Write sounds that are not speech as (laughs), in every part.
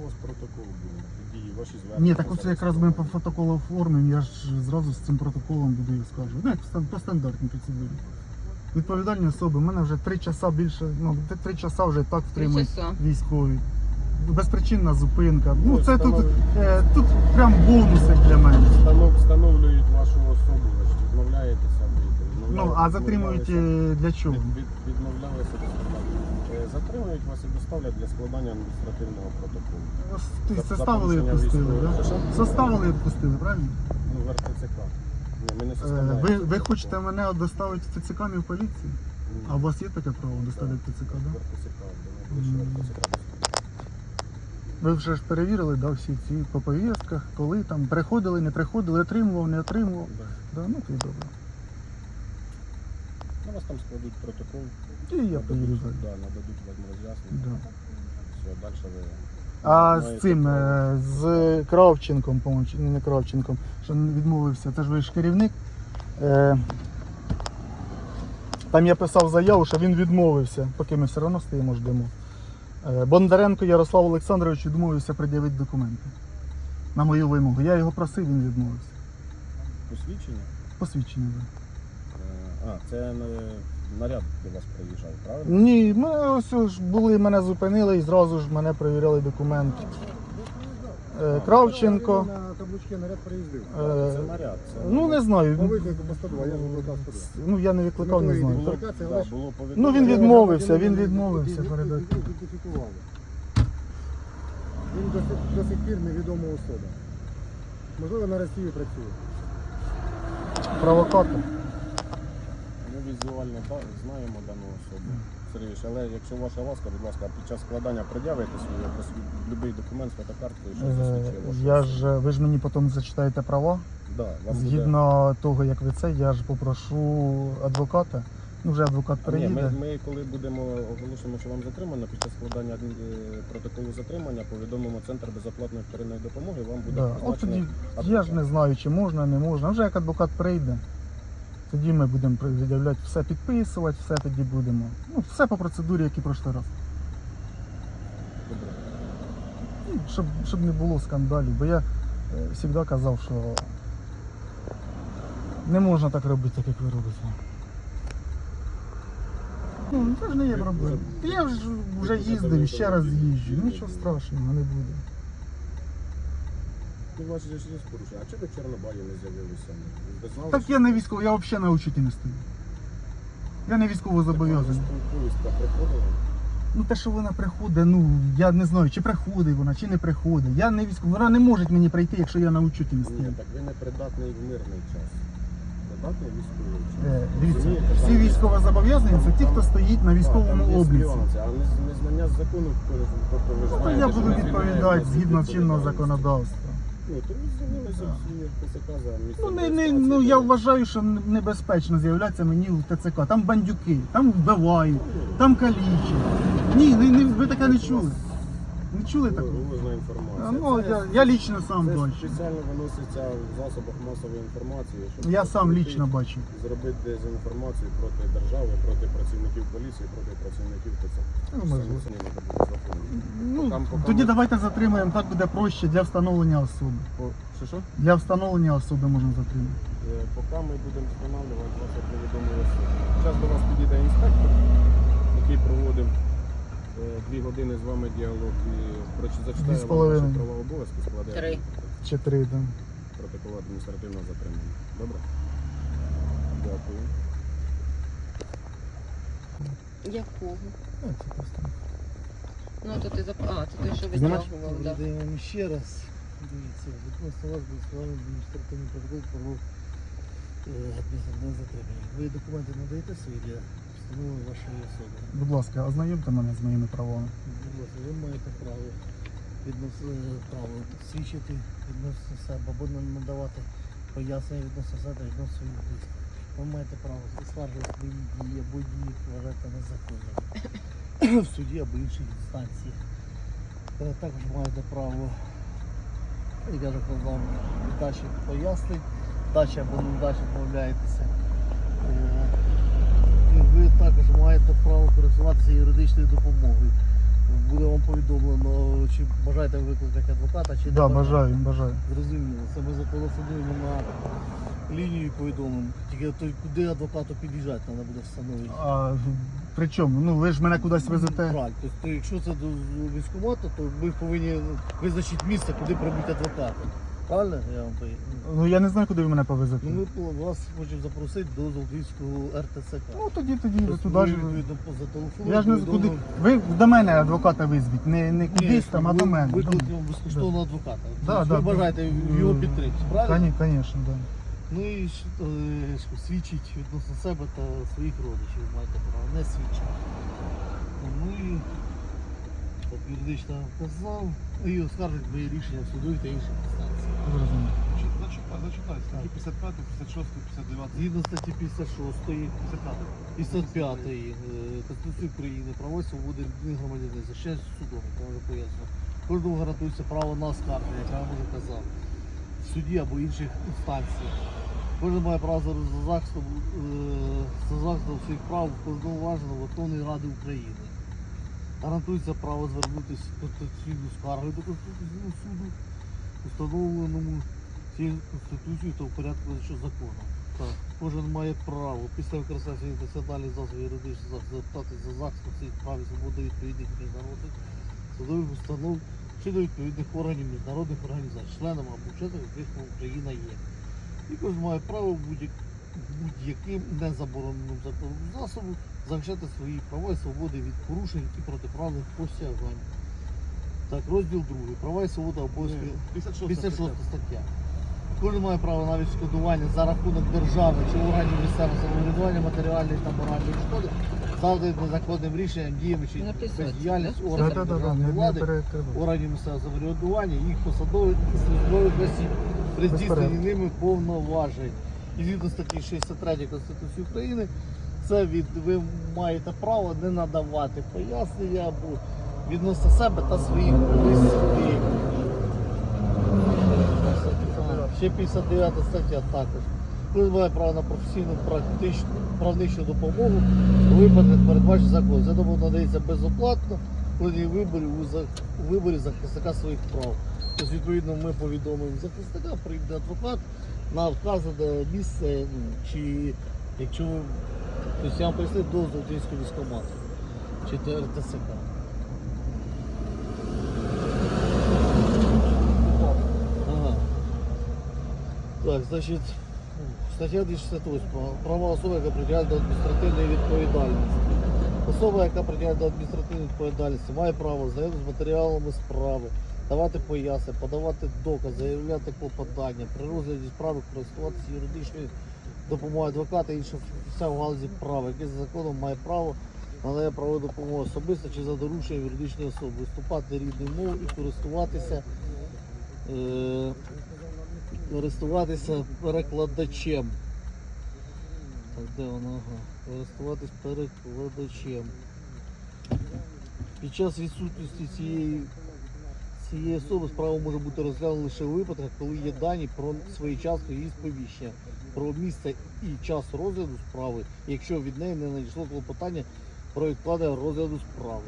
у вас протокол був? Дії ваші звернення? Ні, так оце якраз ми по протоколу оформимо, я ж зразу з цим протоколом буду і скажу. Ну, як стан- по стандартній процедурі. Відповідальні особи, у мене вже три часа більше, ну, три часа вже так Три втримують часа. військові. Безпричинна зупинка. Ну, Ну, це тут, е, тут прям бонуси для мене. Встанов- Встановлюють вашу особу, ви ж відмовляєтеся вийти. Ну, відмовляєтеся, а затримують відмовляєтеся. е, для чого? Від- від- Відмовлялися до Затримують вас і доставлять для складання адміністративного протоколу. Ти За- це і порушення відпустили, військового. так? Що? Составили і відпустили, правильно? Ну, в РТЦК. Ні, ми не Е, составляємо. Ви, ви хочете мене доставити в ТЦК не в поліцію? Ні. А у вас є таке право доставити в ТЦК, так? Да? РТЦК, до найближчого. РТЦК. Ви вже ж перевірили да, всі ці по повістках, коли там приходили, не приходили, отримував, не отримував. Да. Да, ну то й добре. Ну, вас там складуть протокол. І я поїду далі. Да, нададуть вам роз'яснення. Да. Все, далі ви. А маєте з цим, право. е, з Кравченком, по-моєму, чи не Кравченком, що відмовився, це ж ви ж керівник. Е, Там я писав заяву, що він відмовився, поки ми все одно стоїмо, ждемо. Е, Бондаренко Ярослав Олександрович відмовився пред'явити документи на мою вимогу. Я його просив, він відмовився. Посвідчення? Посвідчення. да. А, це наряд до вас приїжджав, правильно? Ні, ми ось ж були, мене зупинили і зразу ж мене перевіряли документи. Е, Кравченко. На табличці наряд приїздив. е, Це наряд. Це Ну не знаю. По виклику по 102, я викликав 102. Ну я не викликав, не знаю. було, да, але ж- було Ну він відмовився, він відмовився передати. Ідентифікували. Він до сих, до сих пір невідома особа. Можливо, на Росії працює. Провокатор. Візуально знаємо дану особу. Сергійович, але якщо ваша ласка, будь ласка, під час складання пред'явите свій будь-який документ з фотокарткою, що Е, засвідчує Я ж ви ж мені потім зачитаєте права. Да, буде- Згідно того, як ви це, я ж попрошу адвоката. Ну вже адвокат А, Ні, ми, ми коли будемо оголошуємо, що вам затримано, під час складання е, протоколу затримання повідомимо центр безоплатної вторинної допомоги. Вам буде Да. От тоді я ж не знаю, чи можна, не можна. Вже як адвокат прийде, тоді ми будемо пред'являти все підписувати, все тоді будемо. Ну, все по процедурі, як і прошлий раз. Ну, щоб, щоб не було скандалів, бо я е, завжди казав, що не можна так робити, так як ви робите. Ну, це ж не є проблема. Я ж вже їздив і ще раз їжджу. Нічого страшного не буде. Ну, ваші ж порушення. А чого ви в Чорнобаї не з'явилися? Ви знали, Так що- я не військовий, я взагалі на учеті не стою. Я не військово зобов'язаний. Повістка приходила? Ну те, що вона приходить, ну я не знаю, чи приходить вона, чи не приходить. Я не військовий. Вона не може мені прийти, якщо я на учеті не Ні, стою. так ви не придатний в мирний час. Придатний військовий час. Е, Дивіться, Розумієте, всі там- військово зобов'язані це ті, хто стоїть на Так, військовому там є обліці. нюанси, А не- незнання закону, тобто ви Ну, то знаєте, я що буду відповідати згідно чинного законодавства. Ну, то всі ТЦК за місце. Ну не, не, ну я вважаю, що небезпечно з'являтися мені в ТЦК. Там бандюки, там вбивають, там калічі. Ні, не, не, ви таке не чули. Не чули такого? Вилежна інформація. А, Ну, Це- я, я лічно сам Це бачу. спеціально виноситься в засобах масової інформації, щоб Я сам зробити- лічно бачу. зробити дезінформацію проти держави, проти працівників поліції, проти працівників ТЦК. Ну, можливо. не буде законно. Ну, Покам- покам- тоді давайте затримаємо, так буде проще для встановлення особи. По- Що що? Для встановлення особи можна затримати. Е, Поки ми будемо встановлювати вас як невідомі особи. Зараз до вас підійде інспектор, який проводив е, дві години з вами діалог і проч- Дві з вам половиною. ваші права обов'язки, складе Три. Чи три, да. протокол адміністративного затримання. Добре? Дякую. Якого? Ну, це просто. Ну то ти зап... А, це той, що витягував, так. День вам ще раз. Дивіться, відносно вас був складений адміністративний протокол про е, адміністративне затримання. Ви документи надаєте свої для встановлення вашої особи? Будь ласка, ознайомте мене з моїми правами. Будь ласка, ви маєте право відносно право свідчити відносно себе або не надавати пояснення відносно себе відносно своїх близьких. Ви маєте право скаржити свої дії або дії вважати незаконними в суді або іншій інстанції. Е, Також маєте право, як я вже казав, дачі пояснень, дачі або не дачі відмовляєтеся. Ви також маєте право користуватися юридичною допомогою. буде вам повідомлено, чи бажаєте викликати адвоката, чи не Да, бажаю, бажаю. Зрозуміло. Це ми зателефонуємо на лінію і повідомимо. Тільки то, куди адвокату під'їжджати, треба буде встановити. А при чому? Ну ви ж мене кудись везете. Правильно. Тобто, якщо це до військкомату, то ми повинні визначити місце, куди прибути адвоката. Правильно? Я вам поясню. Ну я не знаю, куди ви мене повезете. Ну, ми вас хочемо запросити до Золотівського РТЦК. Ну тоді, тоді ви Тобто туди ви, Я ж не куди. Ви до мене адвоката визвіть, не, не кудись там, а до мене. до мене. Безкоштовного адвоката. Да, Тобто да, ви бажаєте його М, підтримки, правильно? Звісно, да. Ну і ж, е, ж, свідчить відносно себе та своїх родичів маєте право, не свідчить. Ну і юридично вказав, і оскаржить моє рішення в суду та інших Зачитай, зачитай. Статті 55, 56, 59, Згідно статті 56, 55. 55 е, Конституції України, права і свободи людини громадянина, судом, я вже поясню. Кожному гарантується право на оскарження, як я вам вже казав, в суді або інших інстанціях. Кожен має право за за захистом, е, за захистом своїх прав повноважено Верховної Ради України. Гарантується право звернутися з конституційною скаргою до Конституційного суду, установленому цією Конституцією та в порядку що законом. Кожен має право після використання своїх національних засобів юридичних засобів звертатися за захистом своїх прав і свободи відповідних міжнародних судових установ чи до відповідних органів міжнародних організацій, членами або учасниками яких Україна є. І кожен має право будь-як- будь-яким незабороненим законом засобом захищати свої права і свободи від порушень і протиправних посягань. Так, розділ 2. Права і свобода обов'язки 56. 56 стаття. Кожен має право на відшкодування за рахунок держави чи органів місцевого самоврядування матеріальної та моральної шкоди, завданої незаконним рішенням, діями чи бездіяльність органів державної влади, органів місцевого самоврядування, їх посадових і службових осіб при здійсненні ними повноважень. І згідно статті 63 Конституції України, це від ви маєте право не надавати пояснення або відносно себе та своїх близьких. Ще 59 стаття також. Кожен право на професійну практичну правничну допомогу у випадках передбачених законом. Ця допомога надається безоплатно при виборі у, виборі захисника своїх прав. Тобто, відповідно, ми повідомимо захисника, прийде адвокат на вказане місце, ну, чи якщо тобто я вам прийшли до Золотинського військкомату чи до РТСК. Ага. Так, значить, стаття 268. Права особи, яка притягає до адміністративної відповідальності. Особа, яка притягає до адміністративної відповідальності, має право знайомити з матеріалами справи, давати пояснення, подавати докази, заявляти клопотання, при розгляді справи користуватися юридичною допомогою адвоката і інших в галузі права, який за законом має право надає правову допомогу особисто чи за дорученням юридичної особи, виступати рідною мовою і користуватися е, користуватися перекладачем. Так, де воно? Ага. Користуватись перекладачем. Під час відсутності цієї, цієї особи справа може бути розглянута лише у випадках, коли є дані про своєчасне її сповіщення, про місце і час розгляду справи, якщо від неї не надійшло клопотання про відкладення розгляду справи.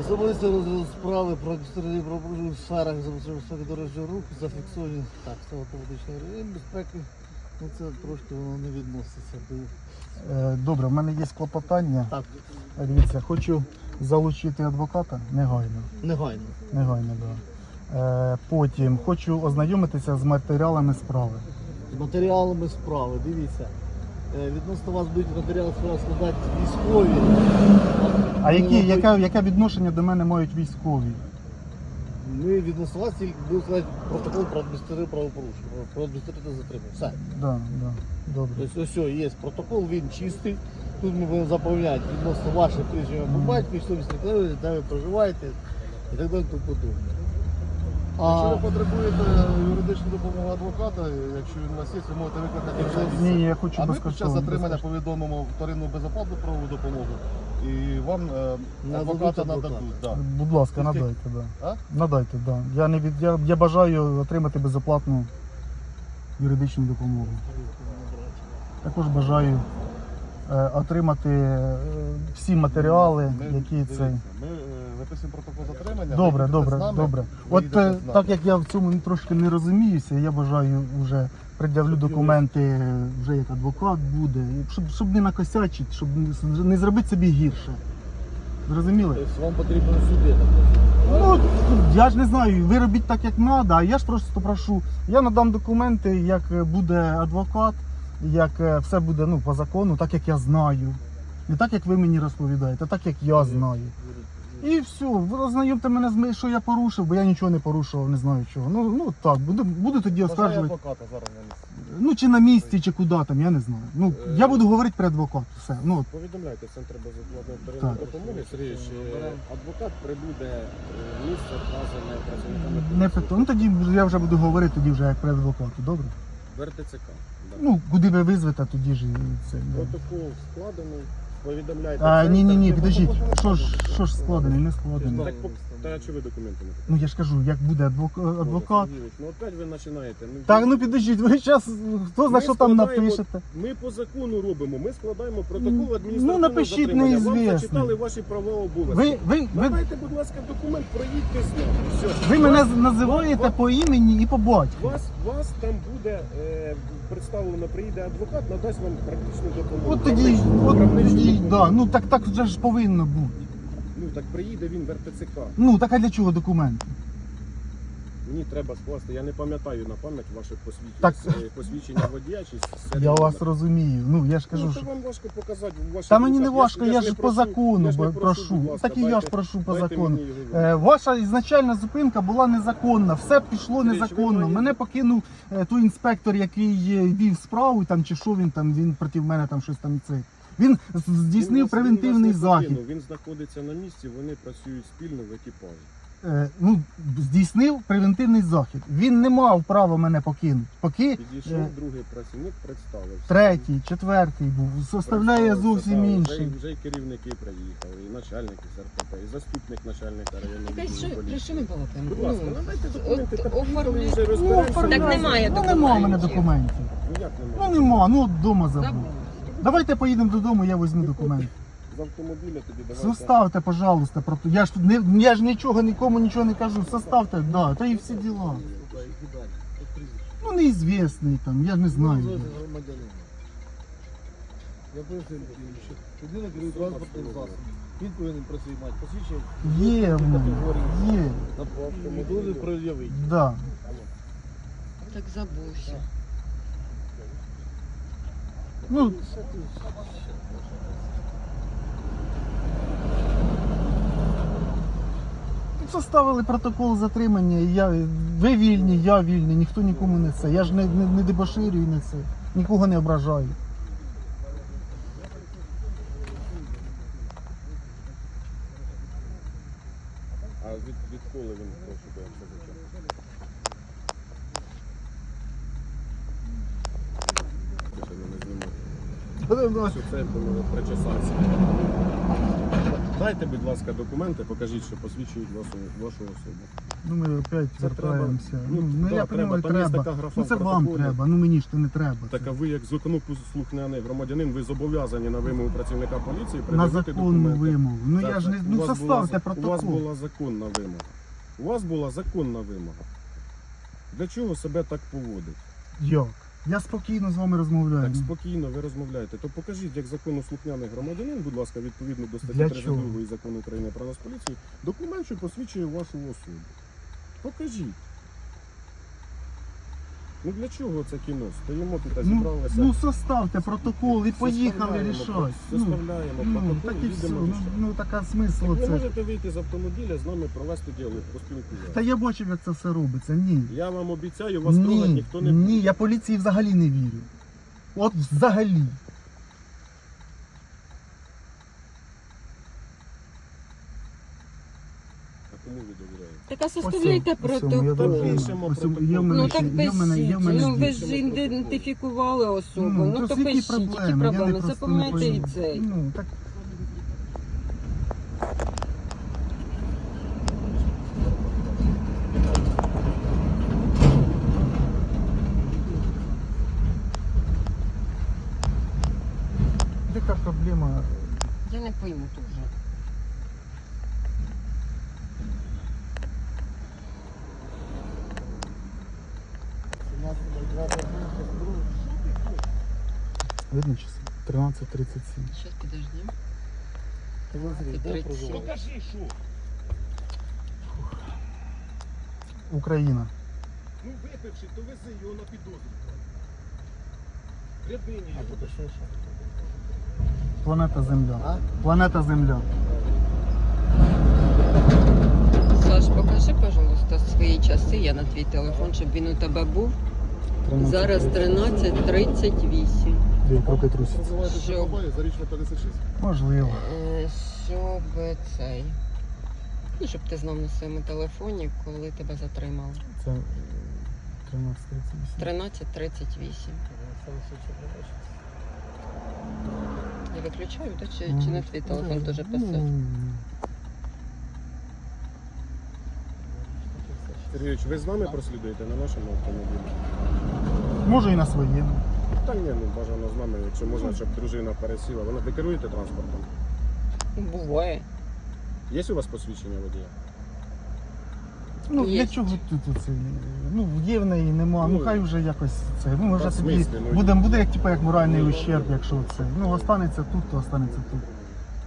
Особисто розгляд справи про адміністративні правопорушення в сферах забезпечення дорожнього руху зафіксовані так, це автоматичний режим безпеки. Ну це трошки воно не відноситься до. Е, Добре, в мене є клопотання. Так, Дивіться, хочу залучити адвоката негайно. негайно. Негайно, да. Е, потім хочу ознайомитися з матеріалами справи. З матеріалами справи, дивіться. Е, Відносно вас будуть матеріали складати військові. А які, яке, яке відношення до мене мають військові? Ми відносно вас тільки будемо складати протокол про адміністративне правопорушення, про адміністративне затримання. Все. Да, да. Добре. Тобто ось о, є протокол, він чистий. Тут ми будемо заповняти відносно ваших прізвища по батьку, совісних книжок, де ви проживаєте і так далі тому подобне. Якщо ви потребуєте юридичну допомогу адвоката, якщо він у вас є, ви можете викликати на Ні, я хочу А ми під час безкоштовно. затримання безкоштовно. повідомимо вторинну безоплатну правову допомогу і вам е, Нададуть адвоката адвоката. нададуть. Да. Будь ласка, Скільки? надайте, да. А? Надайте, да. Я не від я, я бажаю отримати безоплатну юридичну допомогу. Також бажаю отримати е, всі матеріали, Ми- які цей. Ми е, виписуємо протокол затримання. Добре, добре, нами, добре. От е, так як я в цьому трошки не розуміюся, я бажаю вже пред'явлю документи е, вже як адвокат буде, щоб, щоб не накосячити, щоб не- зробити собі гірше. Зрозуміли? Тобто вам потрібно сюди. Ну, я ж не знаю, ви робіть так, як треба, а я ж просто прошу. Я надам документи, як е, буде адвокат, як е, все буде ну, по закону, так як я знаю. Не так, як ви мені розповідаєте, а так як я знаю. І все, ви ознайомте мене з що я порушив, бо я нічого не порушував, не знаю чого. Ну, ну так, буду, буду тоді оскаржувати. адвоката зараз на місці. Ну чи на місці, чи куди там, я не знаю. Ну, я буду говорити при адвокату. Все. Ну, от. Повідомляйте центр безоплатної Так. допомоги. Сергійович, е, адвокат прибуде е, місце вказане працівниками не поліції. питаю. Ну тоді я вже буду говорити тоді вже як при адвокату, добре? В РТЦК. да. Ну, куди ви визвете, тоді ж і це. да. Протокол складений. Повідомляйте. А, ні, ні, ні, підождіть, що ж, що ж складений, не складений. Так, та чи ви документи не Ну я ж кажу, як буде адвок- адвокат. Сергійович, Ну опять ви починаєте. Ну, Так, ну підождіть, ви зараз хто знає, Ми що там складаємо- напишете. Ми по закону робимо. Ми складаємо протокол Ну, адміністративного напишіть затримання. Вам неізвісний. зачитали ваші права обов'язки. Ви, ви, ви, Надайте, будь ласка, документ, проїдьте з ним. Все. ви мене Вас- називаєте по імені і по батьку. Вас, вас там буде е, представлено, приїде адвокат, надасть вам практичну допомогу. От тоді, Правничну- от правничну тоді, да, ну так так вже ж повинно бути. Ну так приїде він в РТЦК. Ну так а для чого документи? Мені треба скласти, я не пам'ятаю на пам'ять ваше посвідчення, Так. е, посвідчення водія чи (laughs) Я вас розумію. Ну я ж Кажу, ну, що. то вам важко показати в ваших Та мені не руках. важко, я ж по прошу- закону я ж не бо- прошу. будь ласка, Так і я ж дайте- прошу по дайте закону. мені його. Е, Ваша ізначальна зупинка була незаконна, все пішло Сергій, незаконно. Мене покинув е, той інспектор, який е, вів справу, там чи що він там, він проти мене там щось там це. Він здійснив превентивний захід. Він знаходиться на місці, вони працюють спільно в екіпажі. Е, Ну, здійснив превентивний захід. Він не мав права мене покинути. Поки Підійшов Е. другий працівник, представився. третій, четвертий був, составляє Представився, зовсім так, інший. Вже, вже й керівники приїхали, і начальники з РТП, і заступник начальника районного Так, а відділу що, про що ми балакаємо? Будь ласка, Ну, надайте документи, от та оформлю- вже Ну, розберемося. Так немає Ну, нема в мене документів. Ну як Ну немає? нема, ну от вдома забув. Забув. Давайте поїдемо додому, я візьму документи. З автомобіля тоді давайте. Составте, пожалуйста, прото. Я ж тут не я ж нічого нікому нічого не кажу. Составте, да, та і всі діла. Ну неізвісний там, я ж не знаю. Я поясню, що людина керує транспортним засобом. Він повинен мати посвідчення Є в мене, є, на автомобілі пред'явити. да. Так забувся. Ну, составили протокол затримання, і я, ви вільні, я вільний, ніхто нікому не це. Я ж не, не, не дебоширюю, не це. Нікого не ображаю. А від, відколи він прошу би позичав? Ще не знімати. Що це було причесатися. Дайте, будь ласка, документи, покажіть, що посвідчують вашу, вашу особу. Ну ми опять Це треба. Ну, Ну, ну да, я треба. розумію, Там є треба. така графа Ну це в вам протоколі. треба, ну мені ж то не треба. Так а ви як законослухняний громадянин, ви зобов'язані на вимогу працівника поліції На пред'явити законну документи. вимогу. Ну Так, я ж так. не У ну вас составте була, У вас протокол. була законна вимога. У вас була законна вимога. Для чого себе так поводить? Як? Я спокійно з вами розмовляю. Так спокійно ви розмовляєте. То покажіть, як законослухняний громадянин, будь ласка, відповідно до статті Для 32 чого? закону України про нас поліцію, документ, що посвідчує вашу особу. Покажіть. Ну для чого це кіно? Стоїмо тут, Ну, зібралися. ну составте протокол і поїхали рішати. Ну, Составляємо ну протокол, так і все. Ну, ну така Так це. ви можете вийти з автомобіля, з нами провести діалог, поспілкуватися. Та я бачив, як це все робиться. Ні. Я вам обіцяю, вас трогати Ні, ніхто не ні, я поліції взагалі не вірю. От взагалі. А кому ви довіряєте? Так а составляйте протокол. мене Ну так пишіть. Ну ви ж ідентифікували особу. Ну, Ну то пишіть, які проблеми? Я не проблеми. просто не Запам'ятайте і пойму. цей. Ну, так ДКП Видно часы? 13.37. Сейчас подождем. Покажи, шо. Україна. Ну випивши, то вези його на підозру. Рябині його. А, що, Планета Земля. А? Планета Земля. Саш, покажи, пожалуйста, свої часи, я на твій телефон, щоб він у тебе був. 13.37. Зараз 13.38. Дві кроки трусять. Називаєте Що? Чорнобай, зарічна 56. Можливо. Е, Щоб цей. Ну, щоб ти знав на своєму телефоні, коли тебе затримали. Це е, 13.38. 13.38. Я виключаю, да? чи, чи на твій телефон теж писати? Ну, Сергійович, ви з нами прослідуєте на нашому автомобілі? Може і на своєму. Та ні, ну бажано з нами, якщо можна, щоб дружина пересіла. Вона ви керуєте транспортом? Буває. Є у вас посвідчення водія? Ну, Є. для чого тут це? Ну, є в неї, нема. Ну, Ну, хай вже якось це. Ну, може в тоді смислі, ну, буде, буде як, типу, як моральний ущерб, якщо це. Ну, останеться тут, то останеться тут.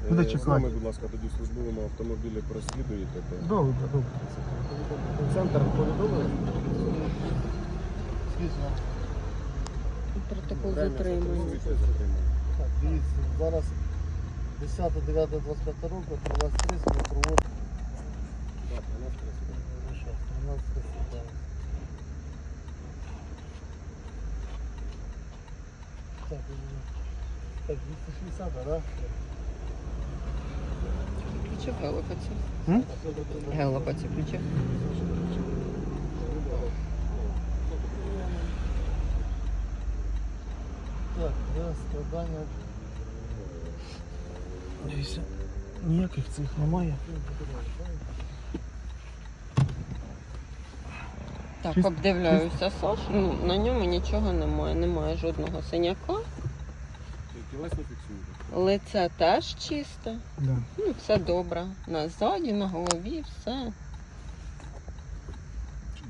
Буде Е, чекати. З нами, будь ласка, тоді в службовому автомобілі прослідуєте. То... Добре, добре. Центр повідомили? Протокол затримання. Так, дивіться, зараз 10, 9, 25 року, 13.30 ми проводимо. Так, 13.30. Ну що, 13.30, так. Так, 260, так? Включив гелопаці. Гелопаці включив. Так, для складання Дивіться, ніяких цих немає. Так, обдивляюся, Саш. Ну, на ньому нічого немає. Немає жодного синяка. Фіксуєте. Лице теж чисте. Да. Ну, все добре. На ззаді, на голові, все.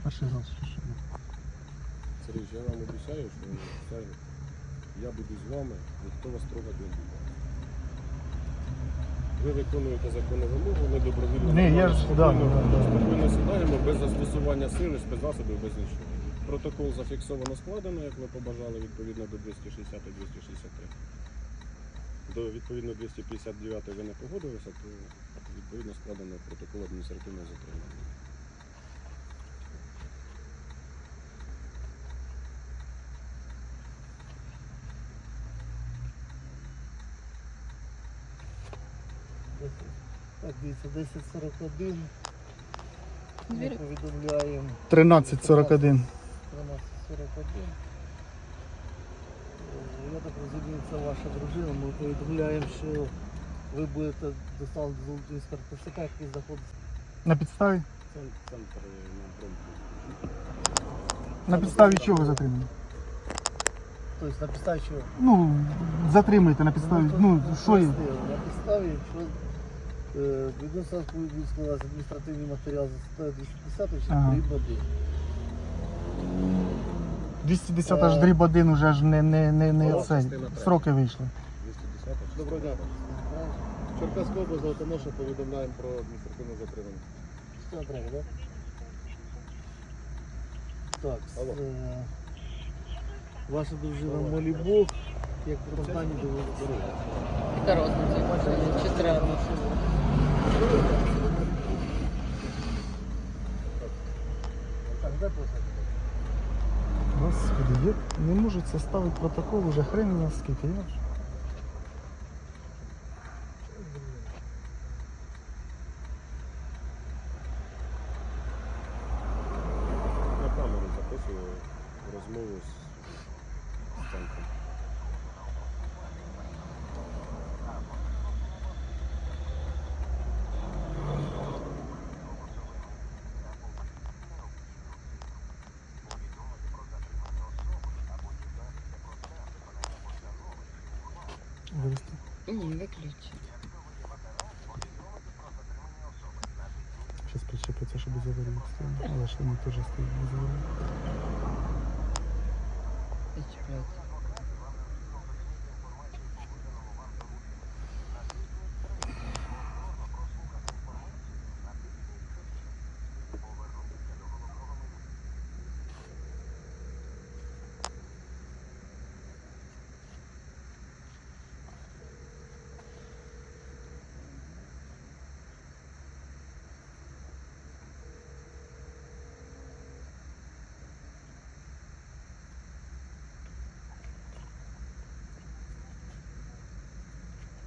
Перший раз що. Сергій, я вам обіцяю, що все, я буду з вами, ніхто вас трогати не буде. Ви виконуєте законну вимогу, ми добровільно Ні, я ж- спокійно, да, спокійно сідаємо без застосування сили, без засобів, без нічого. Протокол зафіксовано складено, як ви побажали, відповідно до 260 і 263. До відповідно 259 ви не погодилися, то відповідно складено протокол адміністративного затримання. Так, дивіться, 10.41. Ми повідомляємо 13.41. 13.41. Е, Я так розумію, це ваша дружина. Ми повідомляємо, що ви будете доставлені до золотої ТСК, який знаходиться. На підставі? Центр е, на підставі чого затримано? Тобто на підставі чого? Ну, затримуйте на підставі. Ну, що є? На підставі, що відносно вас адміністративний матеріал за статтею 250 чи Ага. дріб води. 210 аж дріб один уже ж не, не, не, не О, цей. Сроки вийшли. 210 Доброго дня. Черкаська область, Золотоноша, повідомляємо про адміністративне затримання. Що треба, так? Так, Алло. е, ваша дружина молі Бог, в прохання до дороги. Яка розниця? Чи треба? Так, де посадка? Господи, я не можу це ставити протокол уже хрен наскільки. Я ж. Вивести. Ні, виключи. Зараз причепиться, щоб заварити. Але ж вони теж стоїть без заварити. Відчіпляйте.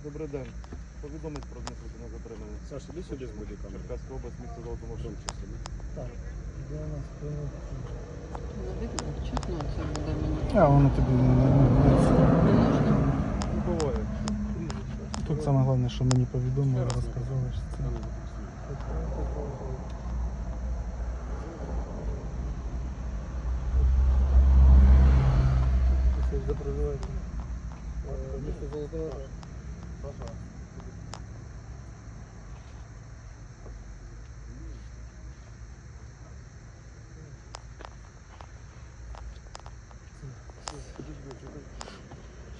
Добрий день. Повідомить про адміністративне затримання. Саш, іди сюди з бодікамери. Черкаська область, місто Золотомошин. Громче. Так. Де у нас прийняти? Чутно це буде мені. А воно тобі не, нужно. Ну, буває. Тут саме головне, що мені повідомили, розказали, що це. Проживаєте? Місто Золотомошин.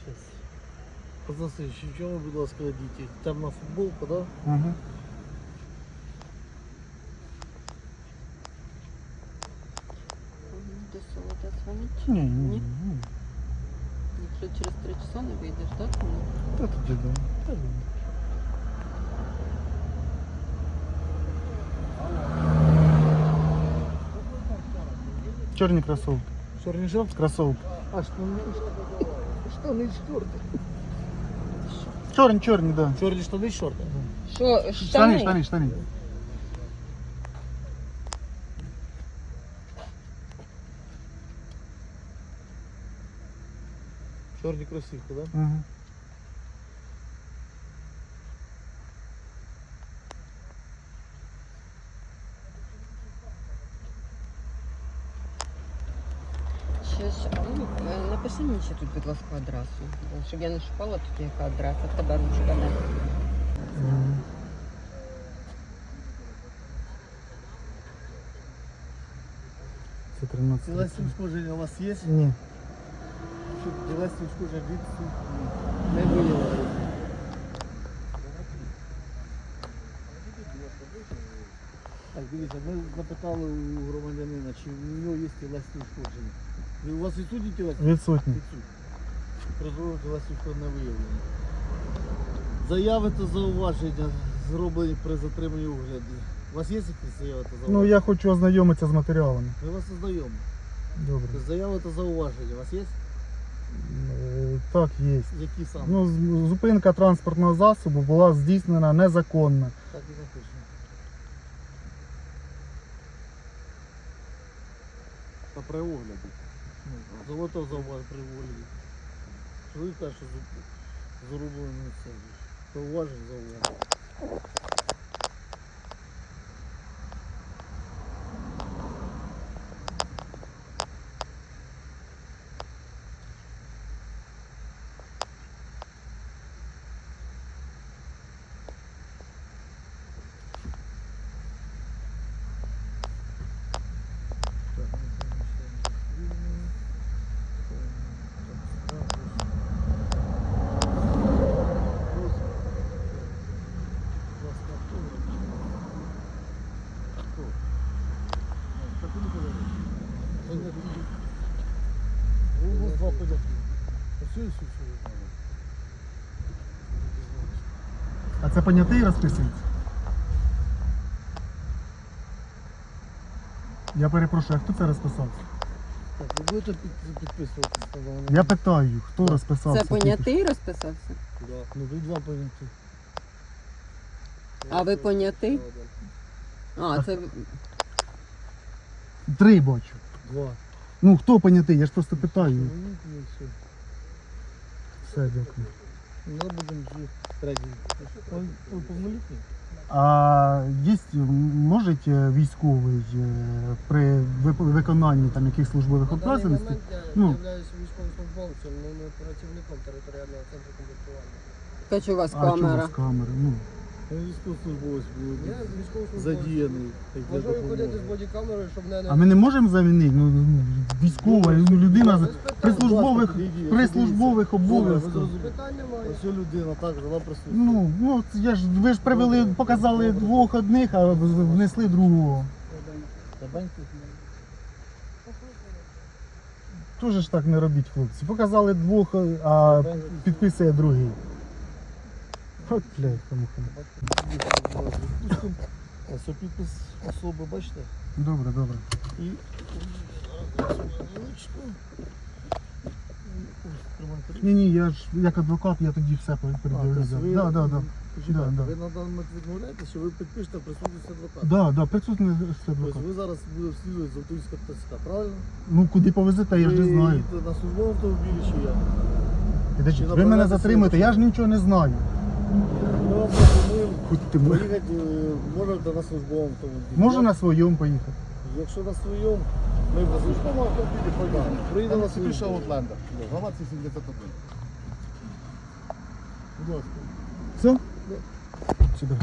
Щас. Познаси, що ви, будь ласка, діти? Темна футболка, да? Угу. До солода дзвонить. Ні, ні, Ні? Ні. Через три часа не вийдеш, так? Ну, Та тоді да. Чорні кросовки. Чорний жовт? Кросовки. А штани? Штани шорти. Чорні, чорні, да. Чорні штани шорти? Що, Штани, штани? штани, штани. Чорні кросівки, да? Угу. Щось, ну, е, напиши мені ще тут, будь ласка, адресу. Щоб я не шукала тут, яка адреса, в тебе ручка не. Це 13. Тілесні ушкодження у вас є? Ні. Щоб тілесні ушкодження відсутні. Не виявили. Так, дивіться, ми запитали у громадянина, чи в нього є тілесні ушкодження. І У вас відсутні тілесні? Відсутні. Відсутні. Прозоро тілесні ушкодження не виявлено. Заяви та зауваження зроблені при затриманні огляді. У вас є якісь заяви та зауваження? Ну я хочу ознайомитися з матеріалами. Ми вас ознайомимо. Добре. Заяви та зауваження. У вас є? Е, Так, є. Які саме? Ну, з- зупинка транспортного засобу була здійснена незаконно. Так і напишемо. Та при огляді. Ну, Золото зауваж при огляді. Чоловік каже, що зу- зарублено не це. Зауважень. Так, ну, це ми ще не звільнили. Так, так, ось. Будь ласка, автограф. Хто? Ну, так і не говори. Поняти. У вас два що ви. А це понятий розписується? Я перепрошую, а хто це розписався? Так, ви будете під, підписуватися? Я питаю, хто розписався? Це понятий розписався? Да. Ну, тут два поняти. А ви понятий? А, це Три бачу. Два. Ну хто понятий? Я ж просто питаю. Ну, і все. Все, дякую. Ну, будемо вже третій. А є, може військовий е, при виконанні там яких службових обов'язків? Ну. Я являюсь військовослужбовцем, але не працівником територіального центру комплектування. Та чи у вас А чого камера? з камери? Ну. Військовослужбовець був Я військовослужбовець. задіяний. як для Можу виходити з бодікамерою, щоб не... А ми не можемо замінити? Ну, військова, ну, людина з- при службових, при службових обов'язках. Питань немає. Ось людина так, вона присутня. Ну, ну це я ж ви ж привели, показали двох одних, а внесли другого. Табаньки. Тоже ж так не робіть, хлопці. Показали двох, а підписує другий. От, блядь, кому. Ось підпис особи, бачите? Добре, добре. І ручку? Ні, ні, я ж як адвокат, я тоді все А, передивлю. тобто ви- Да, да, да. Да, да. Ви на даний момент відмовляєте, що ви підпишете в присутності адвоката? Да, да, присутній Тобто ви зараз будете слідувати з Автоївська ТСК, правильно? Ну куди повезете, я ж не Ви знаю. їдете на службовому автомобілі чи як? Підождіть, ви мене затримуєте, я ж нічого не знаю. Ми вам пропонуємо поїхати, е, можете на службовому автомобілі. Можна на своєму поїхати. Якщо на своєму, ми на службовому автомобілі поїдемо. Приїде на собі ще Outlander. Галація 71. Будь ласка. Все? Сюди.